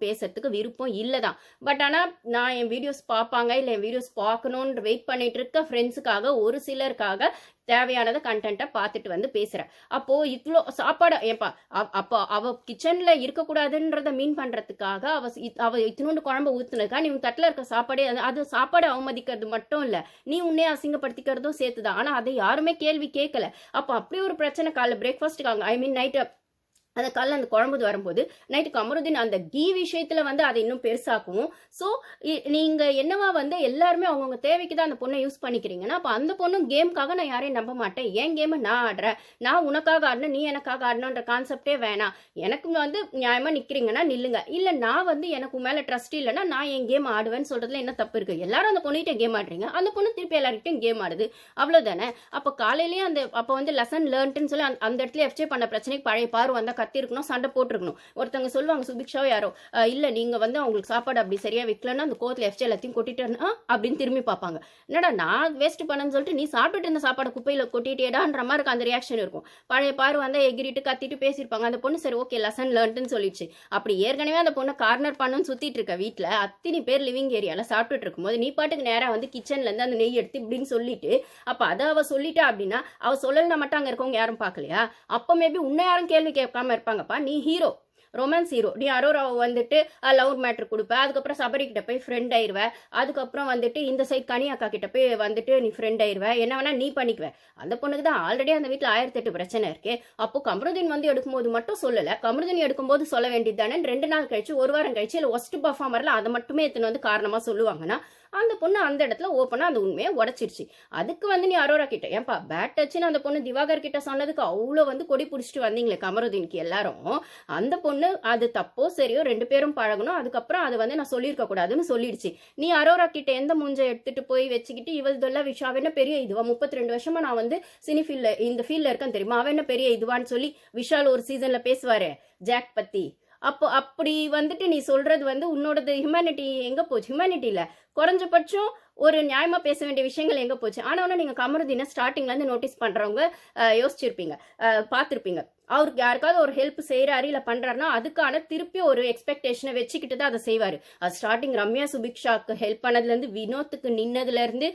பேசுறதுக்கு விருப்பம் இல்லை தான் பட் ஆனால் நான் என் வீடியோஸ் பார்ப்பாங்க இல்லை என் வீடியோஸ் பார்க்கணுன்ற வெயிட் பண்ணிட்டு இருக்க ஃப்ரெண்ட்ஸுக்காக ஒரு சிலருக்காக தேவையானதை கண்டென்ட்டை பார்த்துட்டு வந்து பேசுகிறேன் அப்போது இவ்வளோ சாப்பாடு ஏப்பா அப்போ அவள் கிச்சனில் இருக்கக்கூடாதுன்றத மீன் பண்ணுறதுக்காக அவ அவள் இத்தினோண்டு குழம்பு ஊற்றுனதுக்காக நீ உன் தட்டில் இருக்க சாப்பாடே அது- அது சாப்பாடு அவமதிக்கிறது மட்டும் இல்லை நீ உன்னே அசிங்கப்படுத்திக்கிறதும் சேர்த்து தான் ஆனால் அதை யாருமே கேள்வி கேட்கல. அப்போ அப்படி ஒரு பிரச்சனை காலைல பிரேக்ஃபாஸ்ட்டுக்காங்க ஐ மீன் நைட்டு அந்த காலைல அந்த குழம்புது வரும்போது நைட்டு கமருதீன் அந்த கீ விஷயத்தில் வந்து அதை இன்னும் பெருசாக்குவோம். ஸோ நீங்கள் என்னவா வந்து எல்லாருமே அவங்கவுங்க தேவைக்கு தான் அந்த பொண்ணை யூஸ் பண்ணிக்கிறீங்கன்னா அப்போ அந்த பொண்ணும் கேமுக்காக நான் யாரையும் நம்ப மாட்டேன். என் கேமை நான் ஆடுறேன் நான் உனக்காக ஆடினேன் நீ எனக்காக ஆடணுன்ற கான்செப்டே வேணாம். எனக்கு வந்து நியாயமாக நிற்கிறீங்கன்னா நில்லுங்க. இல்லை நான் வந்து எனக்கு மேலே ட்ரஸ்ட் இல்லைன்னா நான் என் கேம் ஆடுவேன்னு சொல்கிறதுல என்ன தப்பு இருக்குது எல்லாரும் அந்த பொண்ணுகிட்ட கேம் ஆடுறீங்க. அந்த பொண்ணு திருப்பி எல்லாருக்கிட்டையும் கேம் ஆடுது. அவ்வளோதானே அப்போ காலையிலேயே அந்த அப்போ வந்து லெசன் லேர்ன்ட்டுன்னு சொல்லி அந்த- அந்த இடத்துல எஃப்ஜே பண்ண பிரச்சனைக்கு பழைய பாரு வந்தால் கத்திருக்கணும் சண்டை போட்டிருக்கணும். ஒருத்தவங்க சொல்லுவாங்க சுபிக்ஷாவோ யாரோ இல்லை நீங்கள் வந்து அவங்களுக்கு சாப்பாடு அப்படி சரியாக வைக்கலன்னா அந்த கோத்தில் எஃப்ஜே எல்லாத்தையும் கொட்டிட்டேன்னா அப்படின்னு திரும்பி பார்ப்பாங்க. என்னடா நான் வேஸ்ட் பண்ணேன்னு சொல்லிட்டு நீ சாப்பிட்டுட்டு இருந்த சாப்பாடு குப்பையில் கொட்டிட்டேடான்ற மாதிரி இருக்கு அந்த ரியாக்ஷன் இருக்கும். பழைய பாரு வந்து எகிரிட்டு கத்திட்டு பேசியிருப்பாங்க. அந்த பொண்ணு சரி ஓகே லெசன் லேர்ன்ட்டுன்னு சொல்லிடுச்சு. அப்படி ஏற்கனவே அந்த பொண்ணை கார்னர் பண்ணுன்னு சுற்றிட்டு இருக்க வீட்டில் அத்தனை பேர் லிவிங் ஏரியாவில் சாப்பிட்டுட்டு இருக்கும்போது நீ பாட்டுக்கு நேராக வந்து கிச்சன்லேருந்து அந்த நெய் எடுத்து இப்படின்னு சொல்லிட்டு அப்போ அதை அவள் சொல்லிட்டா அப்படின்னா அவள் சொல்லலைன்னா மட்டும் அங்கே இருக்கவங்க யாரும் பார்க்கலையா? அப்போ மேபி உன்னை யாரும் கேள்வி கேட்காம இருப்பாங்கப்பா. நீ ஹீரோ ரொமான்ஸ் ஹீரோ நீ அரோராவை வந்துட்டு லவ் மேட்ரு கொடுப்பேன் அதுக்கப்புறம் சபரி கிட்ட போய் ஃப்ரெண்ட் ஆயிடுவேன் அதுக்கப்புறம் வந்துட்டு இந்த சைட் கனி அக்கா கிட்ட போய் வந்துட்டு நீ ஃப்ரெண்ட் ஆயிடுவேன் என்ன வேணா நீ பண்ணிக்குவ. அந்த பொண்ணுக்கு தான் ஆல்ரெடி அந்த வீட்டில் ஆயிரத்தி எட்டு பிரச்சனை இருக்கு. அப்போ கமருதீன் வந்து எடுக்கும்போது மட்டும் சொல்லலை. கமருதீன் எடுக்கும்போது சொல்ல வேண்டியது தானே. ரெண்டு நாள் கழிச்சு ஒரு வாரம் கழிச்சு இல்லை ஒஸ்ட் பர்ஃபார்மரில் அதை மட்டுமே எடுத்துன்னு வந்து காரணமாக சொல்லுவாங்கன்னா அந்த பொண்ணு அந்த இடத்துல ஓப்பனாக அந்த உண்மையை உடச்சிருச்சு. அதுக்கு வந்து நீ அரோரா கிட்ட ஏன்பா பேட் டச்சுன்னு அந்த பொண்ணு திவாகர் கிட்ட சொன்னதுக்கு அவ்வளோ வந்து கொடி பிடிச்சிட்டு வந்தீங்களே கமருதீனுக்கு எல்லாரும். அந்த பொண்ணு அது தப்போ சரியோ ரெண்டு பேரும் பழகணும். அதுக்கப்புறம் அது வந்து நான் சொல்லியிருக்க கூடாதுன்னு சொல்லிடுச்சு. நீ அரோரா கிட்ட எந்த மூஞ்சை எடுத்துட்டு போய் வச்சுக்கிட்டு இவள்தெல்லாம் விஷயம் விஷா என்ன பெரிய இதுவா? முப்பத்தி ரெண்டு வருஷமா நான் வந்து சினி ஃபீல்ட்ல இந்த ஃபீல்ட்ல இருக்கேன் தெரியுமா? அவன் என்ன பெரிய இதுவான்னு சொல்லி விஷால் ஒரு சீசன்ல பேசுவாரு ஜாக் பத்தி. அப்போ அப்படி வந்துட்டு நீ சொல்றது வந்து உன்னோடது ஹியூமனிட்டி எங்க போச்சு? ஹியூமனிட்டியில குறைஞ்சபட்சம் ஒரு நியாயமாக பேச வேண்டிய விஷயங்கள் எங்கே போச்சு? ஆனால் ஒன்று நீங்கள் கமருதீனை ஸ்டார்டிங்லேருந்து நோட்டீஸ் பண்ணுறவங்க யோசிச்சிருப்பீங்க. பார்த்துருப்பீங்க. அவருக்கு யாருக்காவது ஒரு ஹெல்ப் செய்கிறாரு இல்லை பண்றாருன்னா அதுக்கான திருப்பி ஒரு எக்ஸ்பெக்டேஷனை வச்சுக்கிட்டு தான் அதை செய்வார். அது ஸ்டார்டிங் ரம்யா சுபிக்ஷாக்கு ஹெல்ப் பண்ணதுலேருந்து வினோத்துக்கு நின்னதுலேருந்து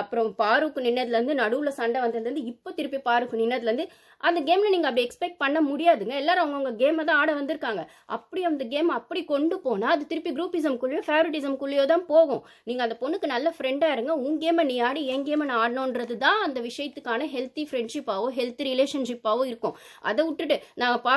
அப்புறம் பாருக்கு நின்னதுலேருந்து நடுவில் சண்டை வந்ததுலேருந்து இப்போ திருப்பி பாருக்கு நின்னதுலேருந்து அந்த கேமில் நீங்கள் அப்படி எக்ஸ்பெக்ட் பண்ண முடியாதுங்க. எல்லாரும் அவங்கவுங்க கேமை தான் ஆட வந்திருக்காங்க. அப்படி அந்த கேம் அப்படி கொண்டு போனால் அது திருப்பி குரூப்பிசம்குள்ளேயோ ஃபேவரட்டிசம்குள்ளேயோ தான் போகும். நீங்கள் அந்த பொண்ணுக்கு நல்ல ஃப்ரெண்டாக இருங்க. உன் கேமை நீ ஆடி என் கேமை நான் ஆடணுன்றது தான் அந்த விஷயத்துக்கான ஹெல்த்தி ஃப்ரெண்ட்ஷிப்பாவோ ஹெல்த்தி ரிலேஷன்ஷிப்பாவோ இருக்கும். அதை விட்டுட்டு நாங்கள் பா